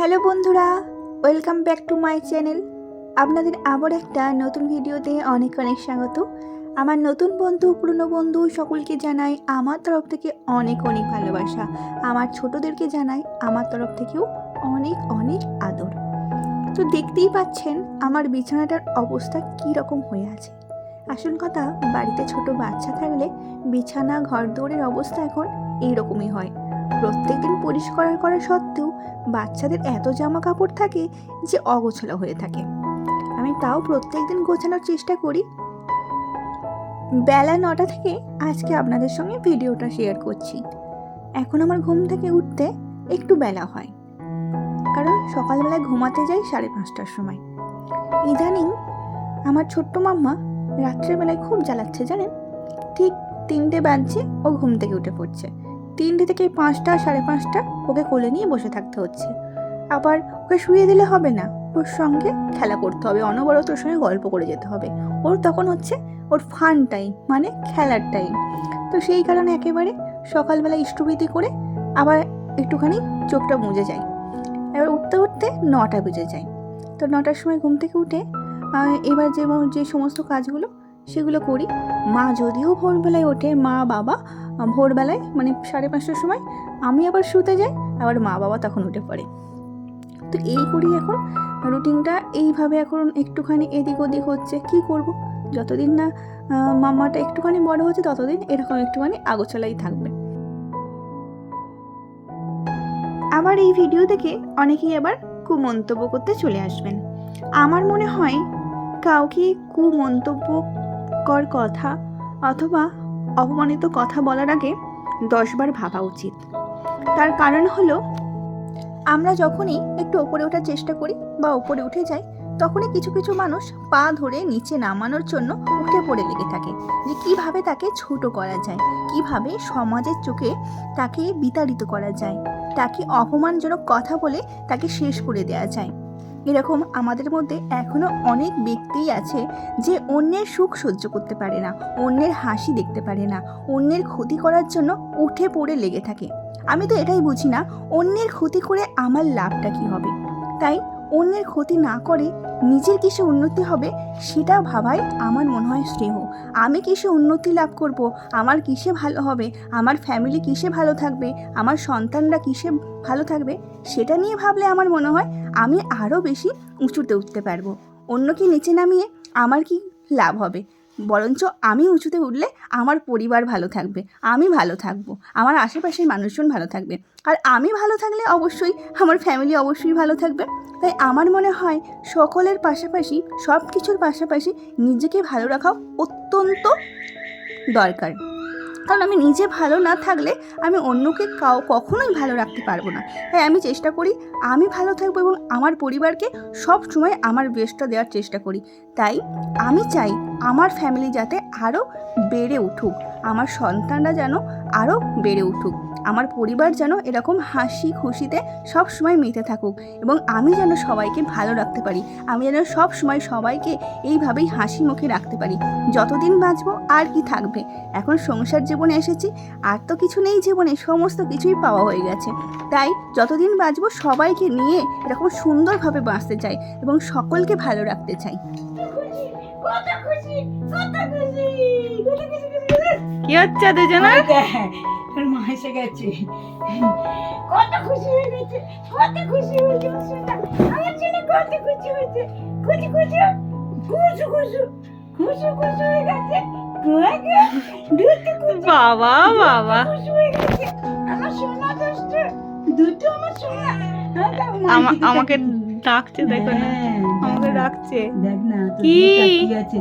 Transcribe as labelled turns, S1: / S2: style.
S1: Hello বন্ধুরা, welcome back to my channel. আপনাদের আবার একটা নতুন ভিডিওতে অনেক অনেক স্বাগত। আমার নতুন বন্ধু, পুরনো বন্ধু সকলকে জানাই আমার তরফ থেকে অনেক অনেক ভালোবাসা। আমার ছোটদেরকে জানাই আমার তরফ থেকেও অনেক অনেক আদর। তো দেখতেই পাচ্ছেন আমার বিছানাটার অবস্থা কী রকম হয়ে আছে। আসল কথা, বাড়িতে ছোট বাচ্চা থাকলে বিছানা ঘর দৌড়ের অবস্থা এখন এইরকমই হয়। প্রত্যেকদিন পরিষ্কার করা সত্ত্বেও বাচ্চাদের এত জামা কাপড় থাকে যে অগোছালো হয়ে থাকে। আমি তাও প্রত্যেক দিন গোছানোর চেষ্টা করি। বেলা নটা থেকে আজকে আপনাদের সঙ্গে ভিডিওটা শেয়ার করছি। এখন আমার ঘুম থেকে উঠতে একটু বেলা হয়। কারণ সকালবেলায় ঘুমাতে যাই সাড়ে পাঁচটার সময়। ইদানিং আমার ছোট্ট মাম্মা রাত্রেবেলায় খুব জ্বালাচ্ছে জানেন? ঠিক তিনটে বাজছে ও ঘুম থেকে উঠে পড়ছে। তিনটে থেকে পাঁচটা, সাড়ে পাঁচটা ওকে কোলে নিয়ে বসে থাকতে হচ্ছে। আবার ওকে শুয়ে দিলে হবে না। ওর সঙ্গে খেলা করতে হবে, অনবরত ওর সঙ্গে গল্প করে যেতে হবে। ওর তখন হচ্ছে ওর ফান টাইম মানে খেলার টাইম তো সেই কারণে একেবারে সকালবেলা ইষ্টভীতি করে আবার একটুখানি চোখটা মুজে যায়। এবার উঠতে উঠতে নটা বেজে যায়। তো নটার সময় ঘুম থেকে উঠে এবার যে যে সমস্ত কাজগুলো সেগুলো করি। মা যদিও ভোরবেলায় ওঠে, মা, বাবা ভোরবেলায় মানে সাড়ে পাঁচটার সময় আমি আবার শুতে যাই, আবার মা বাবা তখন উঠে পড়ে। তো এই করি এখন রুটিনটা এইভাবে এখন একটুখানি এদিক ওদিক হচ্ছে। কি করব? যতদিন না মামাটা একটুখানি বড় হচ্ছে, ততদিন এরকম একটুখানি আগোছালাই থাকবে। আবার এই ভিডিও দেখে অনেকেই আবার কুমন্তব্য করতে চলে আসবেন। আমার মনে হয়, কাউকে কুমন্তব্য কর কথা অথবা অপমানিত কথা বলার আগে দশবার ভাবা উচিত। তার কারণ হলো, আমরা যখনই একটু ওপরে ওঠার চেষ্টা করি বা ওপরে উঠে যাই, তখনই কিছু কিছু মানুষ পা ধরে নিচে নামানোর জন্য উঠে পড়ে লেগে থাকে যে কীভাবে তাকে ছোট করা যায়, কীভাবে সমাজের চোখে তাকে বিতাড়িত করা যায়, তাকে অপমানজনক কথা বলে তাকে শেষ করে দেওয়া যায়। এরকম আমাদের মধ্যে এখনও অনেক ব্যক্তিই আছে যে অন্যের সুখ সহ্য করতে পারে না, অন্যের হাসি দেখতে পারে না, অন্যের ক্ষতি করার জন্য উঠে পড়ে লেগে থাকে। আমি তো এটাই বুঝি না, অন্যের ক্ষতি করে আমার লাভটা কি হবে? তাই অন্যের ক্ষতি না করে নিজের কিসে উন্নতি হবে সেটা ভাবাই আমার মনে হয় স্নেহ। আমি কিসে উন্নতি লাভ করব? আমার কিসে ভালো হবে? আমার ফ্যামিলি কিসে ভালো থাকবে? আমার সন্তানরা কিসে ভালো থাকবে? সেটা নিয়ে ভাবলে আমার মনে হয় আমি আরও বেশি উঁচুতে উঠতে পারব। অন্যকে নিচে নামিয়ে আমার কি লাভ হবে? বরঞ্চ আমি উঁচুতে উঠলে আমার পরিবার ভালো থাকবে, আমি ভালো থাকব, আমার আশেপাশের মানুষজন ভালো থাকবে। আর আমি ভালো থাকলে অবশ্যই আমার ফ্যামিলি অবশ্যই ভালো থাকবে। তাই আমার মনে হয় সকলের পাশাপাশি সব কিছুর পাশাপাশি নিজেকে ভালো রাখাও অত্যন্ত দরকার। কারণ আমি নিজে ভালো না থাকলে আমি অন্যকে কাউ কখনোই ভালো রাখতে পারব না। তাই আমি চেষ্টা করি আমি ভালো থাকব এবং আমার পরিবারকে সব সময় আমার বেস্টটা দেওয়ার চেষ্টা করি। তাই আমি চাই আমার ফ্যামিলি যাতে আরও বেড়ে উঠুক। আমার সন্তানরা যেন আরও বেড়ে উঠুক। আমার পরিবার যেন এরকম হাসি খুশিতে সব সময় মেতে থাকুক এবং আমি যেন সবাইকে ভালো রাখতে পারি, আমি যেন সব সময় সবাইকে এইভাবেই হাসি মুখে রাখতে পারি। যতদিন বাঁচবো আর কি থাকবে? এখন সংসার জীবনে এসেছি, আর তো কিছু নেই জীবনে, সমস্ত কিছুই পাওয়া হয়ে গেছে। তাই যতদিন বাঁচবো সবাইকে নিয়ে এরকম সুন্দরভাবে বাঁচতে চাই এবং সকলকে ভালো রাখতে চাই।
S2: কত খুশি কত খুশি কত খুশি
S1: কি হচ্ছে দুজনের
S2: তোর মা এসে গেছে। কত খুশি হয়ে গেছে কত খুশি হয়েছে আমার। ছেলে কত খুশি হয়েছে খুশি খুশি খুশি খুশি খুশি খুশি হয়ে গেছে।
S1: বাবা বাবা।
S2: হয়ে গেছে। আমার সোনা দুটো আমার সোনা।
S1: আমাকে ডাকছে দেখো না।
S2: হ্যাঁ,
S1: আমাকে ডাকছে।
S2: দেখ না
S1: কি?
S2: আছে।